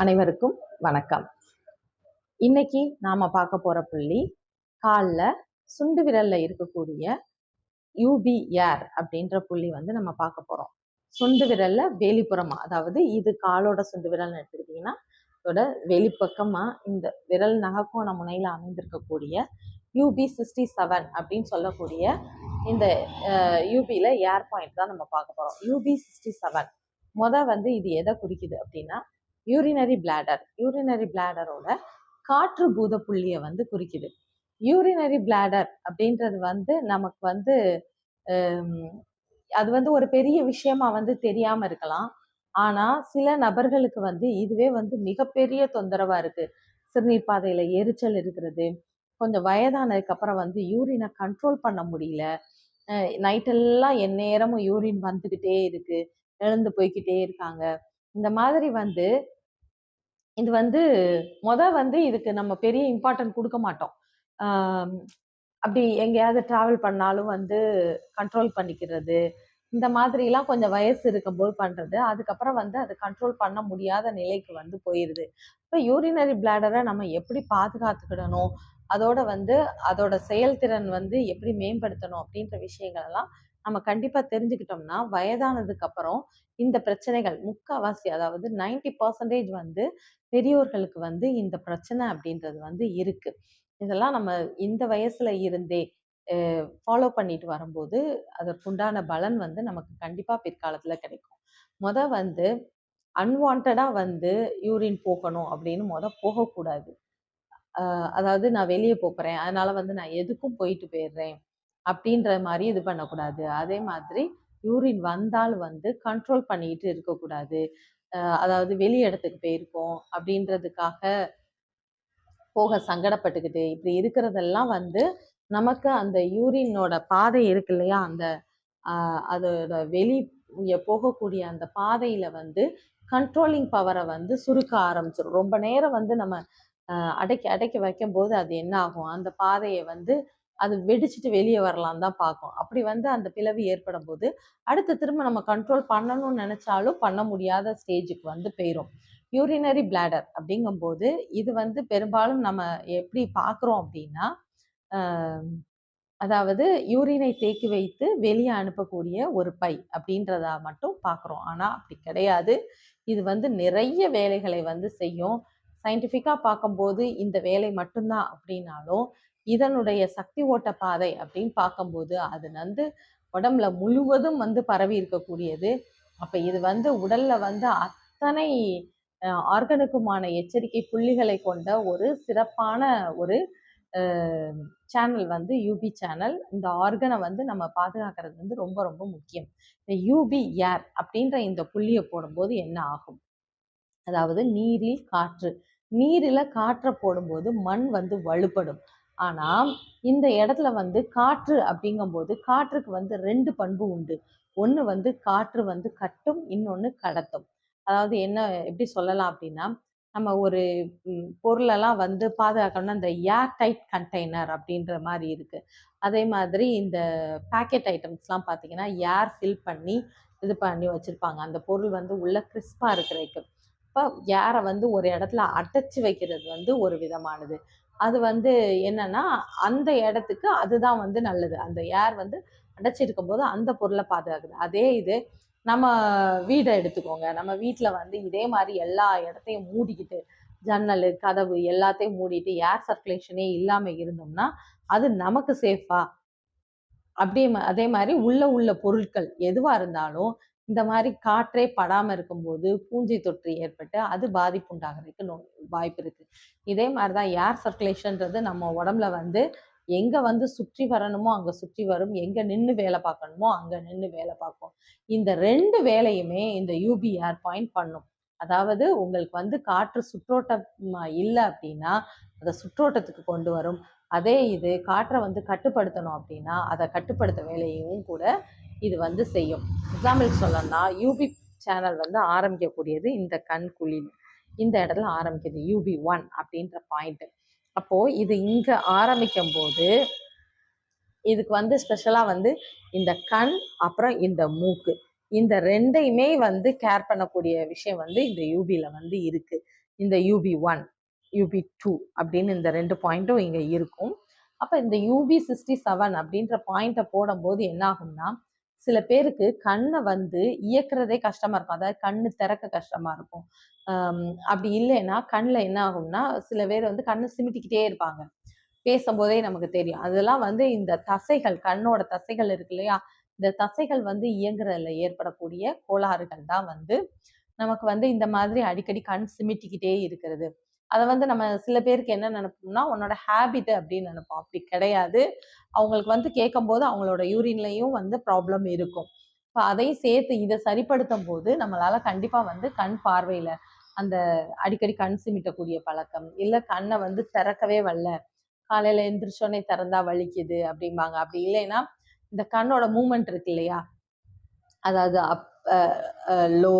அனைவருக்கும் வணக்கம். இன்னைக்கு நாம பார்க்க போற புள்ளி காலில் சுண்டு விரல்ல இருக்கக்கூடிய யூபி ஏர் அப்படின்ற புள்ளி வந்து நம்ம பார்க்க போறோம். சுண்டு விரல்ல வெளிப்புறமா அதாவது இது காலோட சுண்டு விரல்னு எடுத்துக்கிட்டிங்கன்னா அதோட வெளிப்பக்கமா இந்த விரல் நகக்கோண முனையில அமைந்திருக்கக்கூடிய யூபி சிக்ஸ்டி செவன் அப்படின்னு சொல்லக்கூடிய இந்த யூபியில் ஏர் பாயிண்ட் தான் நம்ம பார்க்க போகிறோம் யூபி சிக்ஸ்டி செவன் முத வந்து இது எதை குறிக்குது அப்படின்னா யூரினரி பிளாடர் யூரினரி பிளாடரோட காற்று பூத புள்ளியை வந்து குறிக்குது. யூரினரி பிளாடர் அப்படின்றது வந்து நமக்கு வந்து அது வந்து ஒரு பெரிய விஷயமா வந்து தெரியாம இருக்கலாம். ஆனா சில நபர்களுக்கு வந்து இதுவே வந்து மிகப்பெரிய தொந்தரவா இருக்கு. சிறுநீர் பாதையில எரிச்சல் இருக்கிறது. கொஞ்சம் வயதானதுக்கு அப்புறம் வந்து யூரினை கண்ட்ரோல் பண்ண முடியல. நைட்டெல்லாம் எந்நேரமும் யூரின் வந்துக்கிட்டே இருக்கு. எழுந்து போய்கிட்டே இருக்காங்க. இந்த மாதிரி வந்து இது வந்து முத வந்து இதுக்கு நம்ம பெரிய இம்பார்ட்டன்ட் கொடுக்க மாட்டோம். அப்படி எங்கேயாவது டிராவல் பண்ணாலும் வந்து கண்ட்ரோல் பண்ணிக்கிறது. இந்த மாதிரிலாம் கொஞ்சம் வயசு இருக்கும்போது பண்ணுறது அதுக்கப்புறம் வந்து அது கண்ட்ரோல் பண்ண முடியாத நிலைக்கு வந்து போயிடுது இப்போ யூரினரி பிளாடரை நம்ம எப்படி பாதுகாத்துக்கிடணும்? அதோட வந்து அதோட செயல்திறன் வந்து எப்படி மேம்படுத்தணும்? அப்படின்ற விஷயங்கள் எல்லாம் நம்ம கண்டிப்பா தெரிஞ்சுக்கிட்டோம்னா வயதானதுக்கு அப்புறம் இந்த பிரச்சனைகள் முக்கால்வாசி அதாவது 90% பர்சன்டேஜ் வந்து பெரியோர்களுக்கு வந்து இந்த பிரச்சனை அப்படின்றது வந்து இருக்கு. இதெல்லாம் நம்ம இந்த வயசுல இருந்தே ஃபாலோ பண்ணிட்டு வரும்போது அதற்குண்டான பலன் வந்து நமக்கு கண்டிப்பா பிற்காலத்துல கிடைக்கும். முத வந்து அன்வான்டா வந்து யூரின் போகணும் அப்படின்னு முத போகக்கூடாது. அதாவது நான் வெளியே போறேன். அதனால வந்து நான் எதுக்கும் போயிட்டு போயிடுறேன். அப்படின்ற மாதிரி இது பண்ணக்கூடாது. அதே மாதிரி யூரின் வந்தால் வந்து கண்ட்ரோல் பண்ணிட்டு இருக்கக்கூடாது. அதாவது வெளி இடத்துக்கு போயிருக்கோம் அப்படின்றதுக்காக போக சங்கடப்பட்டுக்கிட்டு இப்படி இருக்கிறதெல்லாம் வந்து நமக்கு அந்த யூரினோட பாதை இருக்கு இல்லையா? அந்த அதோட வெளி போகக்கூடிய அந்த பாதையில வந்து கண்ட்ரோலிங் பவரை வந்து சுருக்க ஆரம்பிச்சிடும் ரொம்ப நேரம் வந்து நம்ம அடைக்கி அடைக்க வைக்கும் வைக்கும்போது அது என்ன ஆகும்? அந்த பாதையை வந்து அது வெடிச்சிட்டு வெளியே வரலாம் தான் பார்க்கும் அப்படி வந்து அந்த பிளவு ஏற்படும் போது அடுத்து திரும்ப நம்ம கண்ட்ரோல் பண்ணணும்னு நினைச்சாலும் பண்ண முடியாத ஸ்டேஜுக்கு வந்து போயிடும் யூரினரி பிளாடர் அப்படிங்கும்போது இது வந்து பெரும்பாலும் நம்ம எப்படி பார்க்குறோம் அப்படின்னா அதாவது யூரினை தேக்கி வைத்து வெளியே அனுப்பக்கூடிய ஒரு பை அப்படின்றதா மட்டும் பார்க்குறோம் ஆனால் அப்படி கிடையாது. இது வந்து நிறைய வேலைகளை வந்து செய்யும். சயின்டிஃபிக்காக பார்க்கும்போது இந்த வேலை மட்டும்தான் அப்படின்னாலும் இதனுடைய சக்தி ஓட்ட பாதை அப்படின்னு பார்க்கும்போது அது வந்து உடம்புல முழுவதும் வந்து பரவி இருக்கக்கூடியது. அப்போ இது வந்து உடல்ல வந்து அத்தனை ஆர்கனுக்குமான எச்சரிக்கை புள்ளிகளை கொண்ட ஒரு சிறப்பான ஒரு சேனல் வந்து யூபி சேனல் இந்த ஆர்கனை வந்து நம்ம பாதுகாக்கிறது வந்து ரொம்ப ரொம்ப முக்கியம். இந்த யூபி ஏர் அப்படின்ற இந்த புள்ளியை போடும்போது என்ன ஆகும்? அதாவது நீரில் காற்று. நீரில் காற்றை போடும்போது மண் வந்து வலுப்படும். ஆனால் இந்த இடத்துல வந்து காற்று அப்படிங்கும்போது காற்றுக்கு வந்து ரெண்டு பண்பு உண்டு. ஒன்று வந்து காற்று வந்து கட்டும் இன்னொன்று கடத்தும். அதாவது என்ன எப்படி சொல்லலாம் அப்படின்னா நம்ம ஒரு பொருளெல்லாம் வந்து பாதுகாக்கணும்னா இந்த ஏர் டைட் கண்டெய்னர் அப்படின்ற மாதிரி இருக்குது அதே மாதிரி இந்த பேக்கெட் ஐட்டம்ஸ்லாம் பார்த்தீங்கன்னா ஏர் ஃபில் பண்ணி இது பண்ணி வச்சுருப்பாங்க. அந்த பொருள் வந்து உள்ள கிறிஸ்பாக இருக்கிறதுக்கு. இப்போ ஏரை வந்து ஒரு இடத்துல அடைச்சி வைக்கிறது வந்து ஒரு விதமானது. அது வந்து என்னன்னா அந்த இடத்துக்கு அதுதான் வந்து நல்லது. அந்த ஏர் வந்து அடைச்சிருக்கும் போது அந்த பொருளை பாதுகாக்குது. அதே இது நம்ம வீடை எடுத்துக்கோங்க. நம்ம வீட்டில் வந்து இதே மாதிரி எல்லா இடத்தையும் மூடிக்கிட்டு ஜன்னல் கதவு எல்லாத்தையும் மூடிட்டு ஏர் சர்க்குலேஷனே இல்லாமல் இருந்தோம்னா அது நமக்கு சேஃபா அப்படியே அதே மாதிரி உள்ள உள்ள பொருட்கள் எதுவாக இருந்தாலும் இந்த மாதிரி காற்றே படாமல் இருக்கும்போது பூஞ்சை தொற்று ஏற்பட்டு அது பாதிப்பு உண்டாகிறதுக்கு நோ வாய்ப்பு இருக்குது இதே மாதிரி தான் ஏர் சர்க்குலேஷன்றது நம்ம உடம்புல வந்து எங்கே வந்து சுற்றி வரணுமோ அங்கே சுற்றி வரும். எங்கே நின்று வேலை பார்க்கணுமோ அங்கே நின்று வேலை பார்க்கும். இந்த ரெண்டு வேலையுமே இந்த யூபி ஏர் பாயிண்ட் பண்ணும். அதாவது உங்களுக்கு வந்து காற்று சுற்றோட்டம் இல்லை அப்படின்னா அதை சுற்றோட்டத்துக்கு கொண்டு வரும். அதே இது காற்றை வந்து கட்டுப்படுத்தணும் அப்படின்னா அதை கட்டுப்படுத்த வேலையையும் கூட இது வந்து செய்யும். எக்ஸாம்பிள் சொல்லணும்னா யூபி சேனல் வந்து ஆரம்பிக்கக்கூடியது இந்த கண் குழின்னு இந்த இடத்துல ஆரம்பிக்குது யூபி ஒன் அப்படின்ற பாயிண்ட்டு அப்போது இது இங்கே ஆரம்பிக்கும் போது இதுக்கு வந்து ஸ்பெஷலாக வந்து இந்த கண் அப்புறம் இந்த மூக்கு. இந்த ரெண்டையுமே வந்து கேர் பண்ணக்கூடிய விஷயம் வந்து இந்த யூபியில் வந்து இருக்குது இந்த யூபி ஒன் யூபி டூ அப்படின்னு இந்த ரெண்டு பாயிண்ட்டும் இங்கே இருக்கும். அப்போ இந்த யூபி சிக்ஸ்டி செவன் அப்படின்ற பாயிண்ட்டை போடும்போது என்ன ஆகும்னா சில பேருக்கு கண்ணை வந்து இயக்குறதே கஷ்டமா இருக்கும். அதாவது கண்ணு திறக்க கஷ்டமா இருக்கும். அப்படி இல்லைன்னா கண்ணில் என்ன ஆகும்னா சில பேர் வந்து கண்ணை சிமிட்டிக்கிட்டே இருப்பாங்க. பேசும்போதே நமக்கு தெரியும். அதெல்லாம் வந்து இந்த தசைகள் கண்ணோட தசைகள் இருக்கு இல்லையா? இந்த தசைகள் வந்து இயங்குறதுல ஏற்படக்கூடிய கோளாறுகள் தான் வந்து நமக்கு வந்து இந்த மாதிரி அடிக்கடி கண் சிமிட்டிக்கிட்டே இருக்கிறது. அதை வந்து நம்ம சில பேருக்கு என்ன நினைப்போம்னா உன்னோட ஹேபிட் அப்படின்னு நினைப்போம். அப்படி கிடையாது. அவங்களுக்கு வந்து கேட்கும்போது அவங்களோட யூரின்லையும் வந்து ப்ராப்ளம் இருக்கும். இப்போ அதையும் சேர்த்து இதை சரிப்படுத்தும் போது நம்மளால கண்டிப்பா வந்து கண் பார்வையில அந்த அடிக்கடி கண் சிமிட்டக்கூடிய பழக்கம் இல்லை கண்ணை வந்து திறக்கவே வரல. காலையில எந்திரிச்சோடனே திறந்தா வலிக்குது அப்படிம்பாங்க. அப்படி இல்லைன்னா இந்த கண்ணோட மூமெண்ட் இருக்கு இல்லையா? அதாவது அப் லோ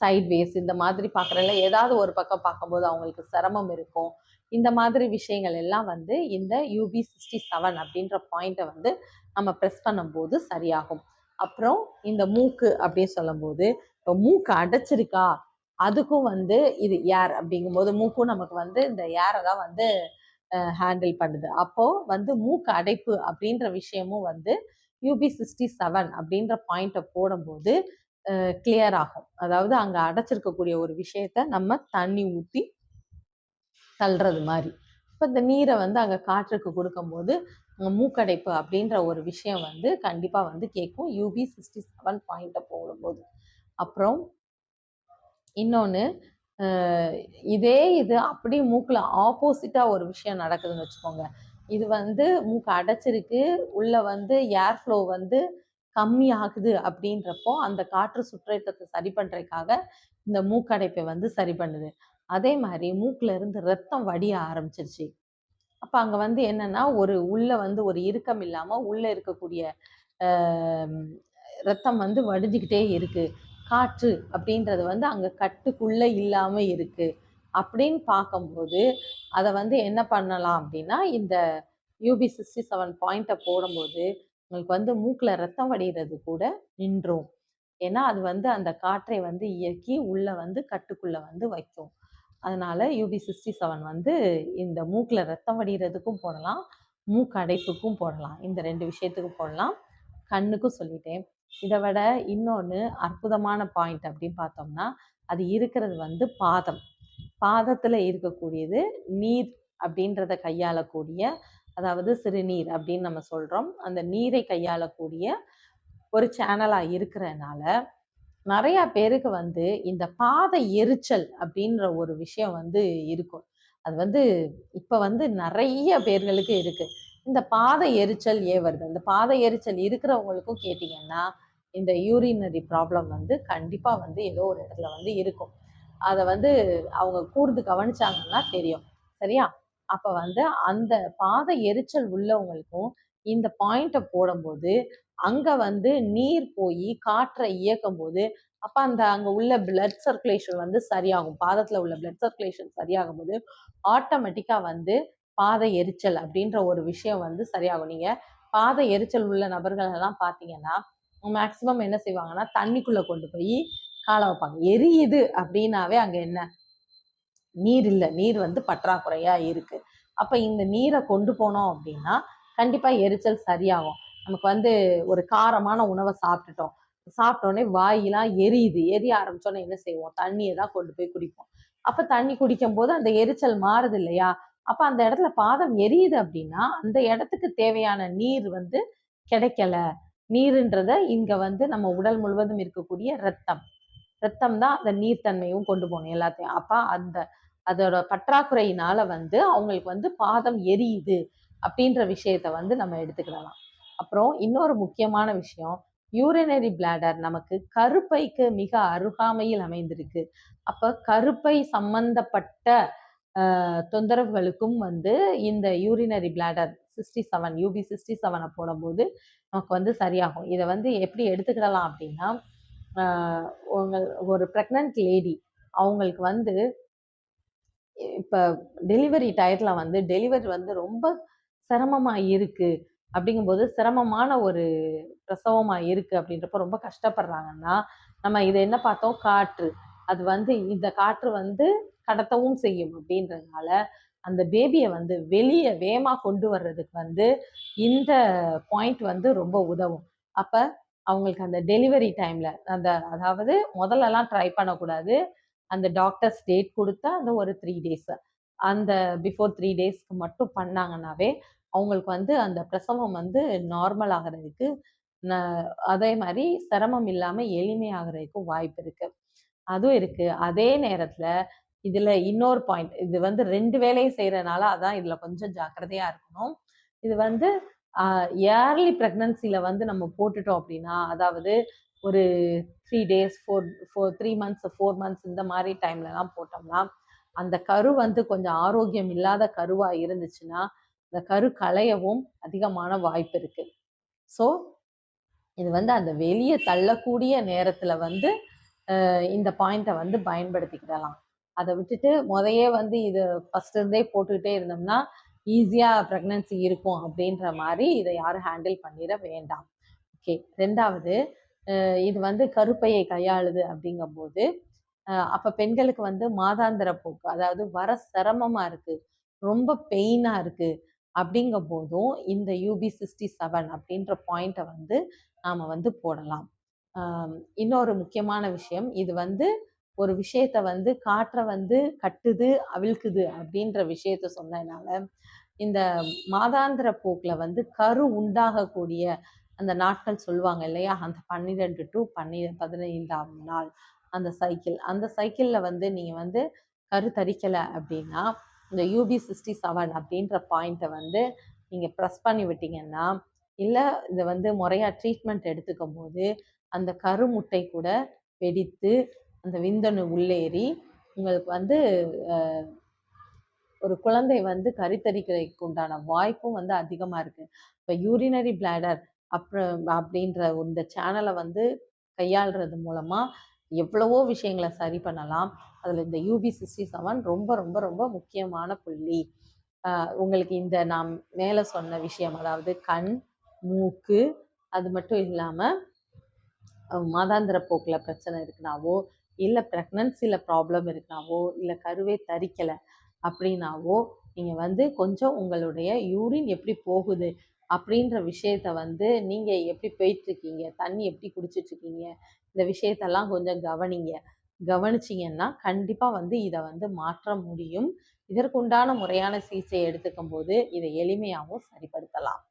சைட்வேஸ் இந்த மாதிரி பார்க்குறல ஏதாவது ஒரு பக்கம் பார்க்கும்போது அவங்களுக்கு சிரமம் இருக்கும். இந்த மாதிரி விஷயங்கள் எல்லாம் வந்து இந்த யூபி சிக்ஸ்டி செவன் அப்படின்ற பாயிண்ட்டை வந்து நம்ம ப்ரெஸ் பண்ணும்போது சரியாகும். அப்புறம் இந்த மூக்கு அப்படின்னு சொல்லும்போது இப்போ மூக்கு அடைச்சிருக்கா? அதுக்கும் வந்து இது ஏர் அப்படிங்கும்போது மூக்கும் நமக்கு வந்து இந்த ஏரை தான் வந்து ஹேண்டில் பண்ணுது. அப்போ வந்து மூக்கு அடைப்பு அப்படின்ற விஷயமும் வந்து யூபி சிக்ஸ்டி செவன் அப்படின்ற பாயிண்ட்டை போடும்போது கிளியர் ஆகும். அதாவது அங்கே அடைச்சிருக்கக்கூடிய ஒரு விஷயத்த நம்ம தண்ணி ஊற்றி தள்ளுறது மாதிரி. இப்போ இந்த நீரை வந்து அங்கே காற்றுக்கு கொடுக்கும்போது மூக்கடைப்பு அப்படின்ற ஒரு விஷயம் வந்து கண்டிப்பாக வந்து கேட்கும். யூபி சிக்ஸ்டி செவன் பாயிண்ட்டை போடும்போது. அப்புறம் இன்னொன்று இதே இது அப்படி மூக்கில் ஆப்போசிட்டாக ஒரு விஷயம் நடக்குதுன்னு வச்சுக்கோங்க. இது வந்து மூக்கு அடைச்சிருக்கு. உள்ள வந்து ஏர் ஃப்ளோ வந்து கம்மியாகுது அப்படின்றப்போ அந்த காற்று சுற்றேற்றத்தை சரி பண்ணுறதுக்காக இந்த மூக்கடைப்பை வந்து சரி பண்ணுது. அதே மாதிரி மூக்கில் இருந்து ரத்தம் வடிய ஆரம்பிச்சிருச்சு. அப்போ அங்கே வந்து என்னன்னா ஒரு உள்ளே வந்து ஒரு இறுக்கம் இல்லாமல் உள்ளே இருக்கக்கூடிய ரத்தம் வந்து வடிஞ்சுக்கிட்டே இருக்கு. காற்று அப்படின்றது வந்து அங்கே கட்டுக்குள்ளே இல்லாமல் இருக்கு அப்படின்னு பார்க்கும்போது அதை வந்து என்ன பண்ணலாம் அப்படின்னா இந்த யூபி சிக்ஸ்டி செவன் பாயிண்ட்டை போடும்போது உங்களுக்கு வந்து மூக்கில் ரத்தம் வடிகிறது கூட நின்றும். ஏன்னா அது வந்து அந்த காற்றை வந்து இயக்கி உள்ள வந்து கட்டுக்குள்ள வந்து வைக்கும். அதனால யூபி சிக்ஸ்டி செவன் வந்து இந்த மூக்கில் ரத்தம் வடிகிறதுக்கும் போடலாம் மூக்கு அடைப்புக்கும் போடலாம். இந்த ரெண்டு விஷயத்துக்கும் போடலாம். கண்ணுக்கும் சொல்லிட்டேன். இதை விட இன்னொன்று அற்புதமான பாயிண்ட் அப்படின்னு பார்த்தோம்னா அது இருக்கிறது வந்து பாதம். பாதத்தில் இருக்கக்கூடியது நீர் அப்படின்றத கையாளக்கூடிய அதாவது சிறுநீர் அப்படின்னு நம்ம சொல்கிறோம் அந்த நீரை கையாளக்கூடிய ஒரு சேனலாக இருக்கிறனால நிறைய பேருக்கு வந்து இந்த பாத எரிச்சல் அப்படின்ற ஒரு விஷயம் வந்து இருக்கும். அது வந்து இப்போ வந்து நிறைய பேர்களுக்கு இருக்கு. இந்த பாத எரிச்சல் ஏ வருது? அந்த பாத எரிச்சல் இருக்கிறவங்களுக்கும் கேட்டிங்கன்னா இந்த யூரினரி ப்ராப்ளம் வந்து கண்டிப்பாக வந்து ஏதோ ஒரு இடத்துல வந்து இருக்கும். அதை வந்து அவங்க கூர்ந்து கவனிச்சாங்கன்னா தெரியும். சரியா? அப்போ வந்து அந்த பாத எரிச்சல் உள்ளவங்களுக்கும் இந்த பாயிண்ட்டை போடும்போது அங்கே வந்து நீர் போய் காற்றை இயக்கும் போது அப்போ அந்த அங்கே உள்ள பிளட் சர்க்குலேஷன் வந்து சரியாகும். பாதத்தில் உள்ள பிளட் சர்க்குலேஷன் சரியாகும் போது ஆட்டோமேட்டிக்காக வந்து பாத எரிச்சல் அப்படின்ற ஒரு விஷயம் வந்து சரியாகும். நீங்கள் பாத எரிச்சல் உள்ள நபர்கள் எல்லாம் பார்த்தீங்கன்னா மேக்சிமம் என்ன செய்வாங்கன்னா தண்ணிக்குள்ளே கொண்டு போய் காலை வைப்பாங்க. எரியுது அப்படின்னாவே அங்கே என்ன? நீர் இல்லை. நீர் வந்து பற்றாக்குறையாக இருக்குது அப்போ இந்த நீரை கொண்டு போனோம் அப்படின்னா கண்டிப்பாக எரிச்சல் சரியாகும். நமக்கு வந்து ஒரு காரமான உணவை சாப்பிட்டுட்டோம். சாப்பிட்டோன்னே வாயெல்லாம் எரியுது. எரிய ஆரம்பிச்சோன்னே என்ன செய்வோம்? தண்ணியை தான் கொண்டு போய் குடிப்போம். அப்போ தண்ணி குடிக்கும் போது அந்த எரிச்சல் மாறுது இல்லையா? அப்போ அந்த இடத்துல பாதம் எரியுது அப்படின்னா அந்த இடத்துக்கு தேவையான நீர் வந்து கிடைக்கல. நீருன்றத இங்க வந்து நம்ம உடல் முழுவதும் இருக்கக்கூடிய ரத்தம் ரத்தம் தான் அந்த நீர்த்தன்மையும் கொண்டு போகணும் எல்லாத்தையும். அப்ப அந்த அதோட பற்றாக்குறையினால வந்து அவங்களுக்கு வந்து பாதம் எரியுது அப்படின்ற விஷயத்த வந்து நம்ம எடுத்துக்கிடலாம். அப்புறம் இன்னொரு முக்கியமான விஷயம் யூரினரி பிளாடர் நமக்கு கருப்பைக்கு மிக அருகாமையில் அமைந்திருக்கு. அப்ப கருப்பை சம்பந்தப்பட்ட தொந்தரவுகளுக்கும் வந்து இந்த urinary bladder sixty seven U B sixty செவனை போடும்போது நமக்கு வந்து சரியாகும். இதை வந்து எப்படி எடுத்துக்கிடலாம் அப்படின்னா உங்கள் ஒரு ப்ரெக்னென்ட் லேடி அவங்களுக்கு வந்து இப்போ டெலிவரி டயத்தில் வந்து டெலிவரி வந்து ரொம்ப சிரமமாக இருக்குது அப்படிங்கும்போது சிரமமான ஒரு பிரசவமாக இருக்குது அப்படின்றப்ப ரொம்ப கஷ்டப்படுறாங்கன்னா நம்ம இதை என்ன பார்த்தோம்? காற்று. அது வந்து இந்த காற்று வந்து கடத்தவும் செய்யும் அப்படின்றதுனால அந்த பேபியை வந்து வெளியே வேகமாக கொண்டு வர்றதுக்கு வந்து இந்த பாயிண்ட் வந்து ரொம்ப உதவும். அப்போ அவங்களுக்கு அந்த டெலிவரி டைமில் அந்த அதாவது முதல்லலாம் ட்ரை பண்ணக்கூடாது. அந்த டாக்டர்ஸ் டேட் கொடுத்தா அந்த ஒரு த்ரீ டேஸ் அந்த பிஃபோர் த்ரீ டேஸ்க்கு மட்டும் பண்ணாங்கன்னாவே அவங்களுக்கு வந்து அந்த பிரசவம் வந்து நார்மல் ஆகிறதுக்கு ந- அதே மாதிரி சிரமம் இல்லாமல் எளிமையாகிறதுக்கும் வாய்ப்பு இருக்கு. அதுவும் இருக்கு. அதே நேரத்துல இதுல இன்னொரு பாயிண்ட் இது வந்து ரெண்டு வேலையும் செய்யறதுனால அதான் இதுல கொஞ்சம் ஜாக்கிரதையா இருக்கணும். இது வந்து ஏர்லி ப்ரெக்னன்சில வந்து நம்ம போட்டுட்டோம் அப்படின்னா அதாவது ஒரு three days four four three months four months இந்த மாதிரி டைம்லலாம் போட்டோம்னா அந்த கரு வந்து கொஞ்சம் ஆரோக்கியம் இல்லாத கருவாக இருந்துச்சுன்னா இந்த கரு களையவும் அதிகமான வாய்ப்பு இருக்குது ஸோ இது வந்து அந்த வெளியே தள்ளக்கூடிய நேரத்தில் வந்து இந்த பாயிண்ட்டை வந்து பயன்படுத்திக்கிடலாம். அதை விட்டுட்டு முதையே வந்து இது ஃபர்ஸ்ட் இருந்தே போட்டுக்கிட்டே இருந்தோம்னா ஈஸியாக ப்ரெக்னன்சி இருக்கும் அப்படின்ற மாதிரி இதை யாரும் ஹேண்டில் பண்ணிட வேண்டாம். ஓகே ரெண்டாவது இது வந்து கருப்பையை கையாளுது அப்படிங்கும்போது அஹ், அப்ப பெண்களுக்கு வந்து மாதாந்திர போக்கு அதாவது வர சிரமமா இருக்கு ரொம்ப பெயினா இருக்கு அப்படிங்கும் போதும் இந்த யூபி சிக்ஸ்டி செவன் அப்படின்ற பாயிண்ட்டை வந்து நாம வந்து போடலாம். இன்னொரு முக்கியமான விஷயம் இது வந்து ஒரு விஷயத்த வந்து காற்றை வந்து கட்டுது அவிழ்க்குது அப்படின்ற விஷயத்த சொன்னதுனால இந்த மாதாந்திர போக்கில் வந்து கரு உண்டாகக்கூடிய அந்த நாட்கள் சொல்லுவாங்க இல்லையா? அந்த பன்னிரெண்டு டு பன்னி பதினைந்தாம் நாள் அந்த சைக்கிள் அந்த சைக்கிளில் வந்து நீங்கள் வந்து கருத்தரிக்கலை அப்படின்னா இந்த யூபி சிக்ஸ்டி செவன் அப்படின்ற பாயிண்ட்டை வந்து நீங்கள் ப்ரெஸ் பண்ணி விட்டீங்கன்னா இல்லை இதை வந்து முறையாக ட்ரீட்மெண்ட் எடுத்துக்கும் போது அந்த கருமுட்டை கூட வெடித்து அந்த விந்தணு உள்ளேறி உங்களுக்கு வந்து ஒரு குழந்தை வந்து கருத்தரிக்கிறதுக்கு உண்டான வாய்ப்பும் வந்து அதிகமாக இருக்குது இப்போ யூரினரி பிளாடர் அப்புறம் அப்படின்ற இந்த சேனலை வந்து கையாளுறது மூலமாக எவ்வளவோ விஷயங்களை சரி பண்ணலாம். அதில் இந்த யூபி சிக்ஸ்டி செவன் ரொம்ப ரொம்ப ரொம்ப முக்கியமான புள்ளி. உங்களுக்கு இந்த நாம் மேலே சொன்ன விஷயம் அதாவது கண் மூக்கு அது மட்டும் இல்லாமல் மாதாந்திர போக்கில் பிரச்சனை இருக்குனாவோ இல்லை ப்ரெக்னன்சியில் ப்ராப்ளம் இருக்குனாவோ இல்லை கருவே தரிக்கலை அப்படின்னாவோ நீங்கள் வந்து கொஞ்சம் உங்களுடைய யூரின் எப்படி போகுது அப்படின்ற விஷயத்த வந்து நீங்கள் எப்படி போயிட்டுருக்கீங்க? தண்ணி எப்படி குடிச்சிட்ருக்கீங்க இந்த விஷயத்தெல்லாம் கொஞ்சம் கவனிங்க. கவனிச்சிங்கன்னா கண்டிப்பாக வந்து இதை வந்து மாற்ற முடியும். இதற்குண்டான முறையான சிகிச்சை எடுத்துக்கும் போது இதை எளிமையாகவும் சரிப்படுத்தலாம்.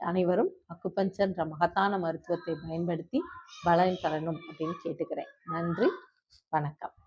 அனைவரும் அக்குபஞ்சர்ன்ற மகத்தான மருத்துவத்தை பயன்படுத்தி பலன் தரணும் அப்படின்னு கேட்டுக்கிறேன். நன்றி. வணக்கம்.